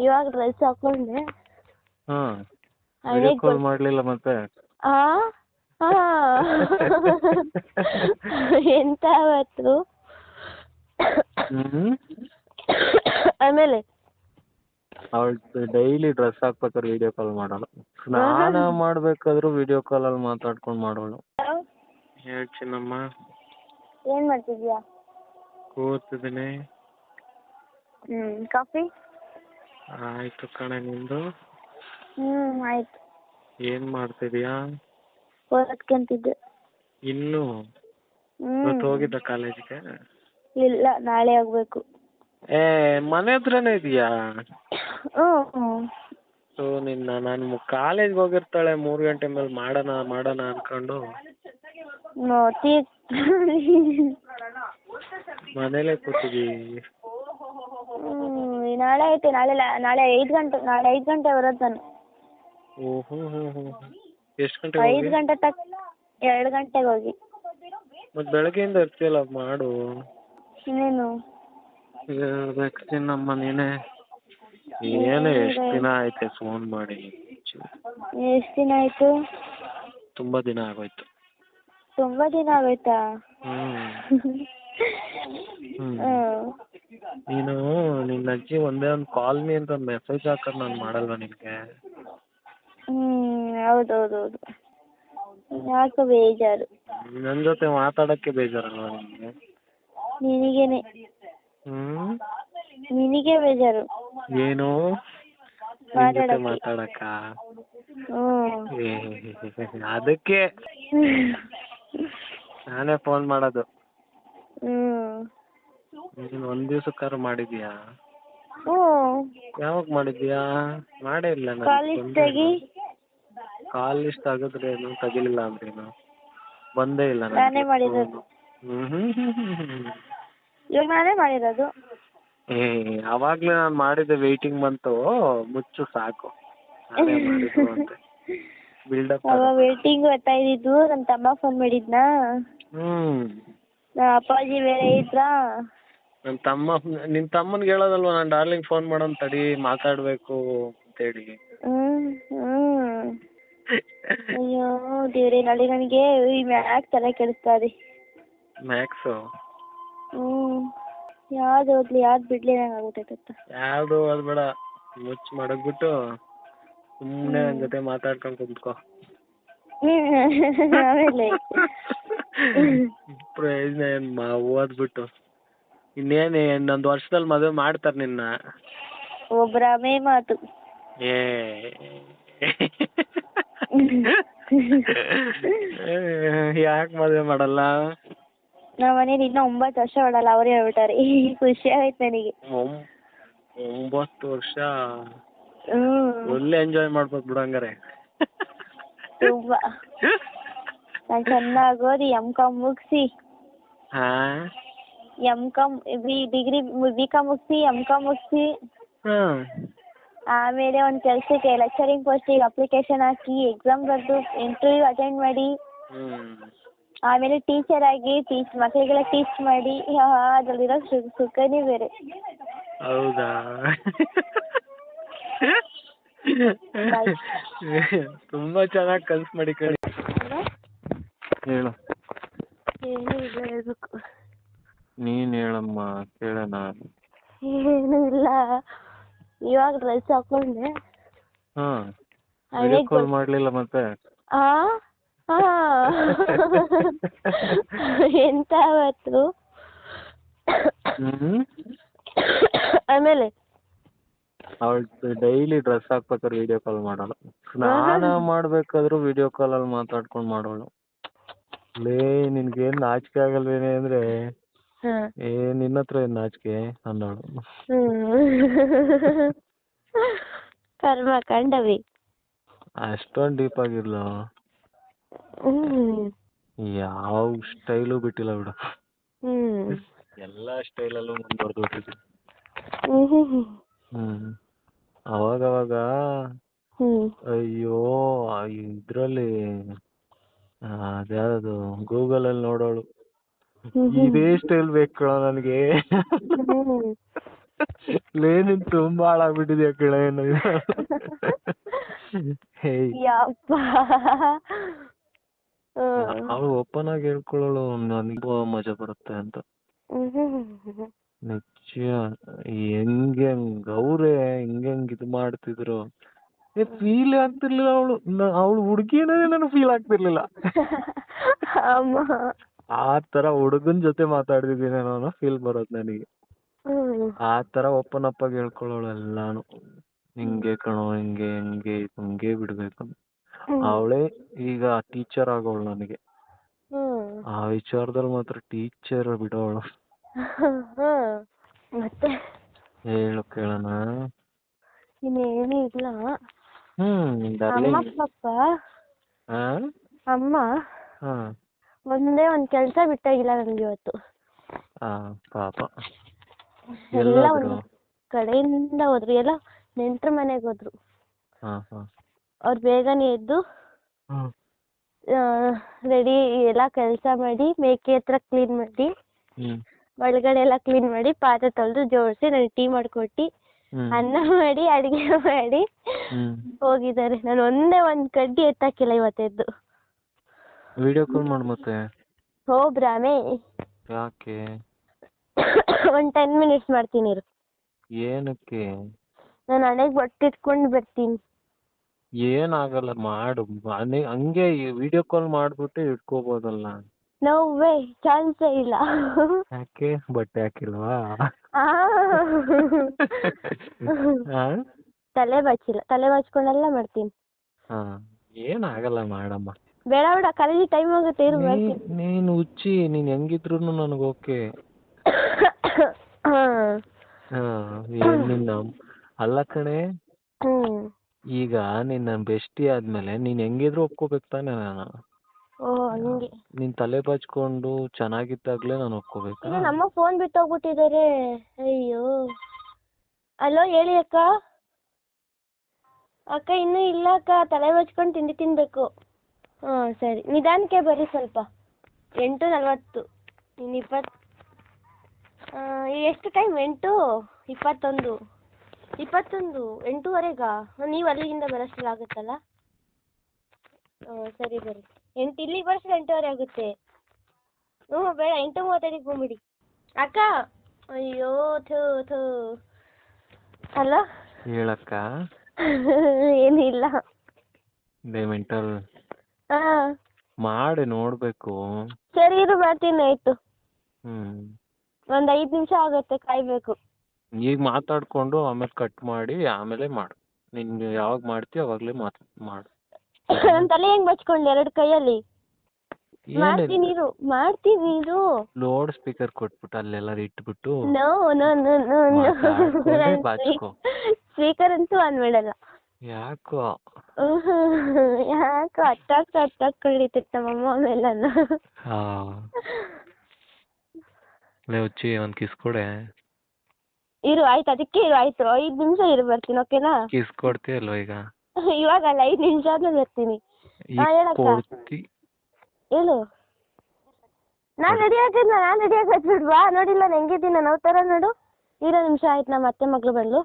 ಇವಾಗ ಡ್ರೆಸ್ ಹಾಕೊಂಡೆ ಹಾ video call ಮಾಡಲಿಲ್ಲ ಮತ್ತೆ? ಆ? ಹಾ. ಎಂತ ಅವತ್ತು ಹ್ಞೂ ಆಮೇಲೆ ಅವಳು ಡೈಲಿ ಡ್ರೆಸ್ ಹಾಕ್ಬೇಕಾದ್ರೆ ವಿಡಿಯೋ ಕಾಲ್ ಮಾಡಲ್ಲ. ಸ್ನಾನ ಮಾಡ್ಬೇಕಾದ್ರೂ ವಿಡಿಯೋ ಅಲ್ಲಿ ಮಾತಾಡ್ಕೊಂಡು ಮಾಡೋಳು. ಹೇಳಿ ಚಿನ್ನಮ್ಮ. ಏನ್ ಮಾಡ್ತಿದ್ಯಾ ಕೂತಿದ್ದೀನಿ. ಹ್ಮ್ ಕಾಫಿ? ಆಯ್ತು ಕಣೆ ನಿಂದು? ಹ್ಮ್ ಆಯ್ತು. ಏನ್ ಮಾಡ್ತಿದ್ಯಾ? ಓದ್ಕೊಂತಿದ್ದೆ. ಇನ್ನು? ಹ್ಮ್. ಇವತ್ತು ಹೋಗಿದ್ದ ಕಾಲೇಜಿಗೆ? ಇಲ್ಲ ನಾಳೆ ಹೋಗ್ಬೇಕು. ಏ ಮನೆ ಹತ್ರನೇ ಇದೆಯಾ? ಹ್ಮ್. ಸೊ ನಿನ್ನ ನಾನು ಕಾಲೇಜ್ ಹೋಗಿರ್ತಾಳೆ ಮೂರು ಗಂಟೆ ಮೇಲೆ ಮಾಡೋಣ ಮಾಡೋಣ ಅನ್ಕೊಂಡು. ಮನೇಲೆ ಮನೇಲೇ ಕೂತಿದ್ದೀವಿ ಹ್ಮ್ ನಾಳೆ ಐತೆ ನಾಳೆ ಲ- ನಾಳೆ ಐದು ಗಂಟೆ ನಾಳೆ ಐದು ಗಂಟೆ ಬರೋದು ನಾನು. ಓಹೋ ಹೋ ಹೋ ಎಷ್ಟು ಗಂಟೆಗೆ ಐದು ಹೋಗಿ ಗಂಟೆ ತಕ್ ಎರಡು ಗಂಟೆಗೆ ಹೋಗಿ. ಮತ್ತೆ ಬೆಳಗ್ಗೆಯಿಂದ ಇರ್ತೀಯಲ್ಲ ಮಾಡು. ಇನ್ನೇನು? ಹೇಳ್ಬೇಕು ಚಿನ್ನಮ್ಮ ನೀನೇ. ಏನೇ ಎಷ್ಟು ದಿನ ಆಯ್ತು ಫೋನ್ ಮಾಡಿ. ಎಷ್ಟು ದಿನ ಆಯ್ತು? ತುಂಬಾ ದಿನ ಆಗೋಯ್ತು. ತುಂಬಾ ದಿನ ಆಗೋಯ್ತಾ? ಹ್ಮ್. ಹ್ಮ್. ನೀನು ನಿನ್ನ ಅಜ್ಜಿ ಒಂದೇ ಒಂದು ಕಾಲ್ ಮೀ ಅಂತ ಒಂದು ಮೆಸೇಜ್ ಹಾಕೋದು ನಾನು ಮಾಡಲ್ವಾ ನಿನಗೆ? ಹ್ಮ್ ಹೌದೌದೌದು. ಯಾಕೆ ಬೇಜಾರು. ನನ್ನ ಜೊತೆ ಮಾತಾಡೋಕ್ಕೆ ಬೇಜಾರಲ್ವಾ ನಿನಗೆ? ನಿನಗೇನೆ. ಹ್ಮ್? ನಿನಗೆ ಬೇಜಾರು. ಏನು? ನಿನ್ ಜೊತೆ ಮಾತಾಡಕ್ಕೆ. ಮಾತಾಡಕ್ಕ ಹ್ಮ್ ಅದಕ್ಕೆ. ನಾನೇ ಫೋನ್ ಮಾಡೋದು. ಹ್ಮ್. ನೀನು ಒಂದ್ ದಿವ್ಸಕ್ಕಾದ್ರು ಮಾಡಿದ್ಯಾ? ಹ್ಮ್ ಯಾವಾಗ ಮಾಡಿದ್ಯಾ? ಮಾಡೇ ಇಲ್ಲ ಕಾಲೇಜ್ ತೆಗಿ. ಕಾಲ್ ಏನು ತೆಗೆದ್ರೇನು ತೆಗಿಲಿಲ್ಲ ಅಂದ್ರೇನು ಬಂದೇ ಇಲ್ಲ ನಾನೇ ಮಾಡಿರೋದು. ಹ್ಮ್ ಹ್ಮ್ ಹ್ಮ್ ಹ್ಮ್ ಹ್ಮ್ ಇವಾಗ ನಾನೇ ಮಾಡಿರೋದು. ಏ ಅವಾಗ್ಲೇ ನಾನು ಮಾಡಿದ್ದೆ ವೇಟಿಂಗ್ ಬಂತು. ಮುಚ್ಚು ಸಾಕು. ನಾನೇ ಮಾಡಿದ್ದು ಅಂತೆ. ಬಿಲ್ಡಪ್ ವೇಟಿಂಗ್ ಬರ್ತಾ ಇದ್ದಿದ್ದು ನನ್ನ ತಮ್ಮ ಫೋನ್ ಮಾಡಿದ್ನಾ? ಹ್ಮ್. ನಮ್ಮ ಅಪ್ಪಾಜಿ ಬೇರೆ ಇದ್ರಾ? ನನ್ನ ತಮ್ಮ ನಿನ್ ತಮ್ಮನ್ಗೆ ಹೇಳೋದಲ್ವಾ ನಾನು ಡಾರ್ಲಿಂಗ್ ಫೋನ್ ಮಾಡೋನ್ ತಡಿ ಮಾತಾಡ್ಬೇಕು ಅಂತೇಳಿ. ಹ್ಮ್ ಅಯ್ಯೋ ದೇವ್ರೆ ನಾಳೆ ನನಗೆ ಈ ಮ್ಯಾಕ್ ತಲೆ ಕೆಡಿಸ್ತಾ ಇದೆ. ಮ್ಯಾಕ್ಸು ಹ್ಮ್. ಯಾವ್ದು ಓದ್ಲಿ ಯಾವ್ದು ಬಿಡ್ಲಿ ನಂಗೆ ಆಗ್ಬಿಟ್ಟೈತೆ ಯಾವ್ದು ಓದ್ಬೇಡ ಬೇಡ ಮುಚ್ಚಿ ಮಡಗ್ಬಿಟ್ಟು ಸುಮ್ಮನೆ ನನ್ನ ಜೊತೆ ಮಾತಾಡ್ಕೊಂಡು ಕುಂತ್ಕೋ. ಹ್ಮ್ ಆಮೇಲೆ ಪ್ರಯೋಜನ ಏನು ಮಾ ಓದ್ಬಿಟ್ಟು. ಇನ್ನೇನ್ ಇನ್ನೊಂದು ವರ್ಷದಲ್ಲಿ ಮದುವೆ ಮಾಡ್ತಾರೆ ನಿನ್ನ. ಒಬ್ರಾಮೇ ಮಾತು. ಏ. ಯಾಕೆ ಮದುವೆ ಮಾಡಲ್ಲ? ನಮ್ಮ ಮನೇಲಿ ಇನ್ನೂ ಒಂಬತ್ತು ವರ್ಷ ಮಾಡಲ್ಲ ಅವರೇ ಹೇಳ್ಬಿಟ್ಟಾರೆ. ಖುಷಿ ಆಯ್ತು ನನಗೆ. ಒಂ- ಒಂಬತ್ತು ವರ್ಷ? ಹ್ಮ್. ಒಳ್ಳೆ ಎಂಜಾಯ್ ಮಾಡ್ಬೋದು ಬಿಡಂಗಾರೆ ತುಂಬಾ. ನಾನು ಚೆನ್ನಾಗಿ ಓದಿ ಎಂ ಕಾಮ್ ಮುಗಿಸಿ. ಹಾ. M Com B degree B Com ಮುಗಿಸಿ ಎಂ ಕಾಮ್ ಮುಗಿಸಿ. ಹ್ಮ್ ಆಮೇಲೆ ಒಂದು ಕೆಲಸಕ್ಕೆ ಲೆಕ್ಚರಿಂಗ್ ಪೋಸ್ಟಿಗೆ ಅಪ್ಲಿಕೇಶನ್ ಹಾಕಿ ಎಕ್ಸಾಮ್ ಬರೆದು ಇಂಟರ್ವ್ಯೂ ಅಟೆಂಡ್ ಮಾಡಿ. ಆಮೇಲೆ ಟೀಚರ್ ಆಗಿ ಟೀಚ್ ಮಕ್ಕಳಿಗೆಲ್ಲ ಟೀಚ್ ಮಾಡಿ. ಅದರಲ್ಲಿರೋ ಸುಖನೇ ಬೇರೆ. ಹೌದಾ? ತುಂಬಾ ಚೆನ್ನಾಗಿ ಕನ್ಸ್ ಮಾಡಿ ಕಳಿ ಹೇಳು. ಏನು ಇಲ್ಲ ಹೇಳ್ಬೇಕು. ನೀನ್ ಹೇಳಮ್ಮ ಕೇಳೋಣ. ಏನು ಇಲ್ಲ. ಇವಾಗ ಡ್ರೆಸ್ ಹಾಕೊಂಡೆ ಹಾ ವಿಡಿಯೋ ಕಾಲ್ ಮಾಡ್ಲಿಲ್ಲ ಮತ್ತೆ? ಆ? ಎಂತ ಅವತ್ತು ಹ್ಮ್? ಆಮೇಲೆ. ಅವಳು ಡೈಲಿ ಡ್ರೆಸ್ ಹಾಕ್ಬೇಕಾದ್ರೆ ವಿಡಿಯೋ ಕಾಲ್ ಮಾಡಲ್ಲ ಸ್ನಾನ ಮಾಡ್ಬೇಕಾದ್ರೂ ವಿಡಿಯೋ ಕಾಲ್ ಅಲ್ಲಿ ಮಾತಾಡ್ಕೊಂಡು ಮಾಡೋಳು. ಲೇ ನಿನ್ಗೇನ್ ನಾಚಿಕೆ ಆಗಲ್ವೇನೆ ಅಂದ್ರೆ? ಹಾ. ಏ ನಿನ್ನ ಹತ್ರ ಏನ್ ನಾಚಿಕೆ ಅನ್ನೋಳು ಹ್ಮ್. ಕರ್ಮ ಕಂಡವಿ. ಅಷ್ಟೊಂದ್ ಡೀಪ್ ಆಗಿರ್ಲ ಹ್ಮ್. ಯಾವ ಸ್ಟೈಲು ಬಿಟ್ಟಿಲ್ಲ ಬಿಡು. ಹ್ಮ್. ಎಲ್ಲಾ ಸ್ಟೈಲಲ್ಲೂ ಮುಂದುವರೆದು ಬಿಟ್ಟಿದ್ವಿ ಹ್ಮ್. ಹ್ಮ್. ಅವಾಗವಾಗ ಹ್ಮ್. ಅಯ್ಯೋ ಇದ್ರಲ್ಲಿ ಅದ್ಯಾವ್ದು ಗೂಗಲ್ ಅಲ್ಲಿ ನೋಡೋಳು. ಇದೇ ಸ್ಟೈಲ್ ಬೇಕು ಕಣೋ ನನಗೆ ಲೇನಿನ್ ತುಂಬಾ ಹಾಳಾಗ್ಬಿಟ್ಟಿದ್ಯಾ ಏನು. ಹೇ. ಯಪ್ಪ. ಅವಳು ಓಪನ್ ಆಗಿ ಹೇಳ್ಕೊಳ್ಳೋಳು ನನಗೂ ಮಜಾ ಬರುತ್ತೆ ಅಂತ. ನಿಜ ಹೆಂಗೆ ಗೌರೆ ಅವ್ರೆ ಹೆಂಗ್ ಇದು ಮಾಡ್ತಿದ್ರು. ಏ ಫೀಲ್ ಆಗ್ತಿರ್ಲಿಲ್ಲ ಅವಳು. ಅವಳು ಹುಡುಗಿ ಅನ್ನೋದೇ ನನಗೆ ಫೀಲ್ ಆಗ್ತಿರ್ಲಿಲ್ಲ. ಆ ತರ ಹುಡುಗನ್ ಜೊತೆ ಮಾತಾಡ್ತಿದ್ದೀನಿ ಅನ್ನೋ ಫೀಲ್ ಬರೋದು ನನಗೆ. ಆ ತರ ಓಪನ್ ಅಪ್ ಆಗಿ ಹೇಳ್ಕೊಳ್ಳೋಳು ಎಲ್ಲಾನು. ಹಿಂಗೆ ಕಣೋ ಹಿಂಗೆ ಹಿಂಗೆ ಹಿಂಗೆ ಬಿಡ್ಬೇಕು. ಅವಳೇ ಈಗ ಟೀಚರ್ ಆಗೋಳು ನನಗೆ. ಆ ವಿಚಾರದಲ್ಲಿ ಮಾತ್ರ ಟೀಚರ್ ಬಿಡೋಳು. ಮತ್ತೆ? ಹೇಳು ಕೇಳೋಣ. ಇನ್ನೇನು ಇಲ್ಲ. ಹ್ಮ್ ಅಮ್ಮ ಅಮ್ಮ? ಹಾ. ಒಂದೇ ಒಂದ್ ಕೆಲ್ಸ ಬಿಟ್ಟಾಗಿಲ್ಲ ನನ್ಗೆ ಇವತ್ತು. ಆ ಪಾಪ. ಎಲ್ಲ ಒಂದು ಒಂದ್ ಕಡೆಯಿಂದ ಹೋದ್ರು. ಎಲ್ಲ ನೆಂಟ್ರ ಮನೆಗೆ ಹೋದ್ರು. ಹಾ ಹಾ. ಅವ್ರು ಬೇಗನೆ ಎದ್ದು ಹ್ಮ್ ರೆಡಿ ಎಲ್ಲ ಕೆಲಸ ಮಾಡಿ ಮೇಕೆ ಹತ್ರ ಕ್ಲೀನ್ ಮಾಡಿ ಹ್ಮ್. ಒಳಗಡೆ ಎಲ್ಲ ಕ್ಲೀನ್ ಮಾಡಿ ಪಾತ್ರೆ ತೊಳೆದು ಜೋಡಿಸಿ ನನಗೆ ಟೀ ಮಾಡ್ಕೊಟ್ಟು ಹ್ಮ್. ಅನ್ನ ಮಾಡಿ ಅಡಿಗೆ ಮಾಡಿ ಹ್ಮ್. ಹೋಗಿದ್ದಾರೆ. ನಾನು ಒಂದೇ ಒಂದ್ ಕಡ್ಡಿ ಎತ್ತಾಕಿಲ್ಲ ಇವತ್ತೆದ್ದು. ವಿಡಿಯೋ ಕಾಲ್ ಮಾಡು ಮತ್ತೆ. ಹೋ ಬ್ರಾಮೆ ಯಾಕೆ? ಒಂದ್ ಟೆನ್ ಮಿನಿಟ್ಸ್ ಮಾಡ್ತೀನಿ ಇರು. ಏನಕ್ಕೆ? ನಾನು ಹಣೆಗೆ ಬಟ್ಟೆ ಇಟ್ಕೊಂಡು ಬರ್ತೀನಿ. ಏನಾಗಲ್ಲ ಮಾಡು. ಮನೆ ಹಂಗೆ ವಿಡಿಯೋ ಕಾಲ್ ಮಾಡ್ಬಿಟ್ಟು ಇಟ್ಕೋಬೋದಲ್ಲ. ನೋ ವೇ ಚಾನ್ಸೇ ಇಲ್ಲ. ಯಾಕೆ? ಬಟ್ಟೆ ಹಾಕಿಲ್ವಾ? ಆ. ಹಾ ತಲೆ ಬಾಚಿಲ್ಲ. ತಲೆ ಬಾಚ್ಕೊಂಡೆಲ್ಲ ಮಾಡ್ತೀನಿ. ಹಾ. ಏನಾಗಲ್ಲ ಮಾಡಮ್ಮ. ಬೇಡ ಬೇಡ ಕಾಲೇಜಿಗೆ ಟೈಮ್ ಆಗುತ್ತೆ ಇರು ನೀ- ಬರ್ತೀನಿ. ನೀನು ಹುಚ್ಚಿ ನೀನ್ ಹೆಂಗಿದ್ರು ನನಗೆ ಓಕೆ. ನಿನ್ನ ಅಲ್ಲ ಕಣೆ ಈಗ ಈಗ ನಿನ್ನ ಬೆಸ್ಟಿ ಆದ್ಮೇಲೆ ನೀನ್ ಹೆಂಗಿದ್ರು ಒಪ್ಕೋಬೇಕು ತಾನೇ ನಾನು. ಓ ಹಂಗೆ. ನೀನ್ ತಲೆ ಬಾಚ್ಕೊಂಡು ಚೆನ್ನಾಗಿದ್ದಾಗ್ಲೇ ನಾನು ಒಪ್ಕೋಬೇಕು? ನಮ್ಮ ಫೋನ್ ಬಿಟ್ಟು ಹೋಗ್ಬಿಟ್ಟಿದ್ದಾರೆ ಅಯ್ಯೋ. ಹಲೋ ಹೇಳಿ ಅಕ್ಕ. ಅಕ್ಕ ಇನ್ನೂ ಇಲ್ಲ ಅಕ್ಕ. ತಲೆ ಬಚ್ಕೊಂಡು ತಿಂಡಿ ತಿನ್ಬೇಕು. ಹಾಂ ಸರಿ. ನಿಧಾನಕ್ಕೆ ಬರ್ರಿ ಸ್ವಲ್ಪ. ಎಂಟು ನಲ್ವತ್ತು. ಇನ್ನು ಇಪ್ಪತ್ತು ಎಷ್ಟು ಟೈಮ್ ಎಂಟು ಇಪ್ಪತ್ತೊಂದು. ಇಪ್ಪತ್ತೊಂದು ಎಂಟೂವರೆಗಾ? ನೀವು ಅಲ್ಲಿಂದ ಬರೋಷ್ಟ್ರಲ್ಲಿ ಆಗುತ್ತಲ್ಲ? ಹಾಂ ಸರಿ ಬರ್ರಿ. ಎಂಟು ಇಲ್ಲಿಗೆ ಬರೋಷ್ಟ್ರಲ್ಲಿ ಎಂಟೂವರೆ ಆಗುತ್ತೆ. ಹ್ಞೂ ಬೇಡ ಎಂಟು ಮೂವತ್ತೈದಕ್ಕೆ ಬಂದ್ಬಿಡಿ. ಅಕ್ಕ! ಅಯ್ಯೋ ಥೂ ಥೂ. ಹಲೋ ಹೇಳಕ್ಕ? ಏನಿಲ್ಲ. ಮೆಂಟಲ್ ಹಾಂ. ಮಾಡಿ ನೋಡ್ಬೇಕು. ಸರಿ ಇರು ಮಾಡ್ತೀನಿ ಆಯ್ತು. ಹ್ಮ್. ಒಂದ್ ಐದ್ ನಿಮಿಷ ಆಗುತ್ತೆ ಕಾಯ್ಬೇಕು. ಈಗ ಮಾತಾಡ್ಕೊಂಡು ಆಮೇಲೆ ಕಟ್ ಮಾಡಿ ಆಮೇಲೆ ಮಾಡು. ನಿನ್ ಯಾವಾಗ ಮಾಡ್ತೀಯ ಅವಾಗ್ಲೇ ಮಾತ್ ಮಾಡು. ನನ್ ತಲೆ ಹೆಂಗ್ ಬಚ್ಕೊಂಡೆ ಎರಡ್ ಕೈಯಲ್ಲಿ? ಮಾಡ್ತೀನಿ ನೀರು ಇರು ಮಾಡ್ತೀನಿ ಇರು. ಲೋಡ್ ಸ್ಪೀಕರ್ ಕೊಟ್ಬಿಟ್ಟು ಅಲ್ಲೆಲ್ಲಾರು ಇಟ್ಬಿಟ್ಟು ನೋ ನೋ ನೋ ನೋ ಮಾತಾಡ್ಕೊಂಡೇ ಬಾಚ್ಕೊ. ಸ್ಪೀಕರ್ ಅಂತೂ ಆನ್ ಮಾಡಲ್ಲ. ಯಾಕೋ? ಯಾಕೋ ಹತ್ತಾಕ್ತ ಹತ್ತಾಕ್ಕೊಳ್ಳಿತಿತ್ತು ನಮ್ಮಮ್ಮ ನಮ್ಮ ಹಾ. ಲೇ ಹುಚ್ಚಿ ಒಂದ್ ಕಿಸ್ ಕೊಡೆ. ಇರು ಆಯ್ತು ಅದಕ್ಕೆ ಇರು ಆಯ್ತು. ಐದು ನಿಮಿಷ ಇರು ಬರ್ತೀನಿ ಓಕೆನಾ? ಕಿಸ್ ಕೊಡ್ತೀಯಲ್ವ ಈಗ? ಇವಾಗಲ್ಲ ಐದು ನಿಮಿಷ ಆದ್ಮೇಲೆ ಬರ್ತೀನಿ. ಹಾ, ಹೇಳಕ್ಕ. ಕೊಡ್ತಿ. ಹೇಳು. ನಾನು ರೆಡಿ ಆಗಿದ್ನ ನಾನು ರೆಡಿ ಆಗಿ ಬಿಡ್ವಾ ನೋಡಿಲ್ಲ ನಾನು ಹೆಂಗಿದ್ದೀನಿ ನಾನು ಥರ ನೋಡು. ಇರೋ ನಿಮಿಷ ಆಯ್ತು ನಮ್ಮ ಅತ್ತೆ ಮಗಳು ಬಂದ್ಲು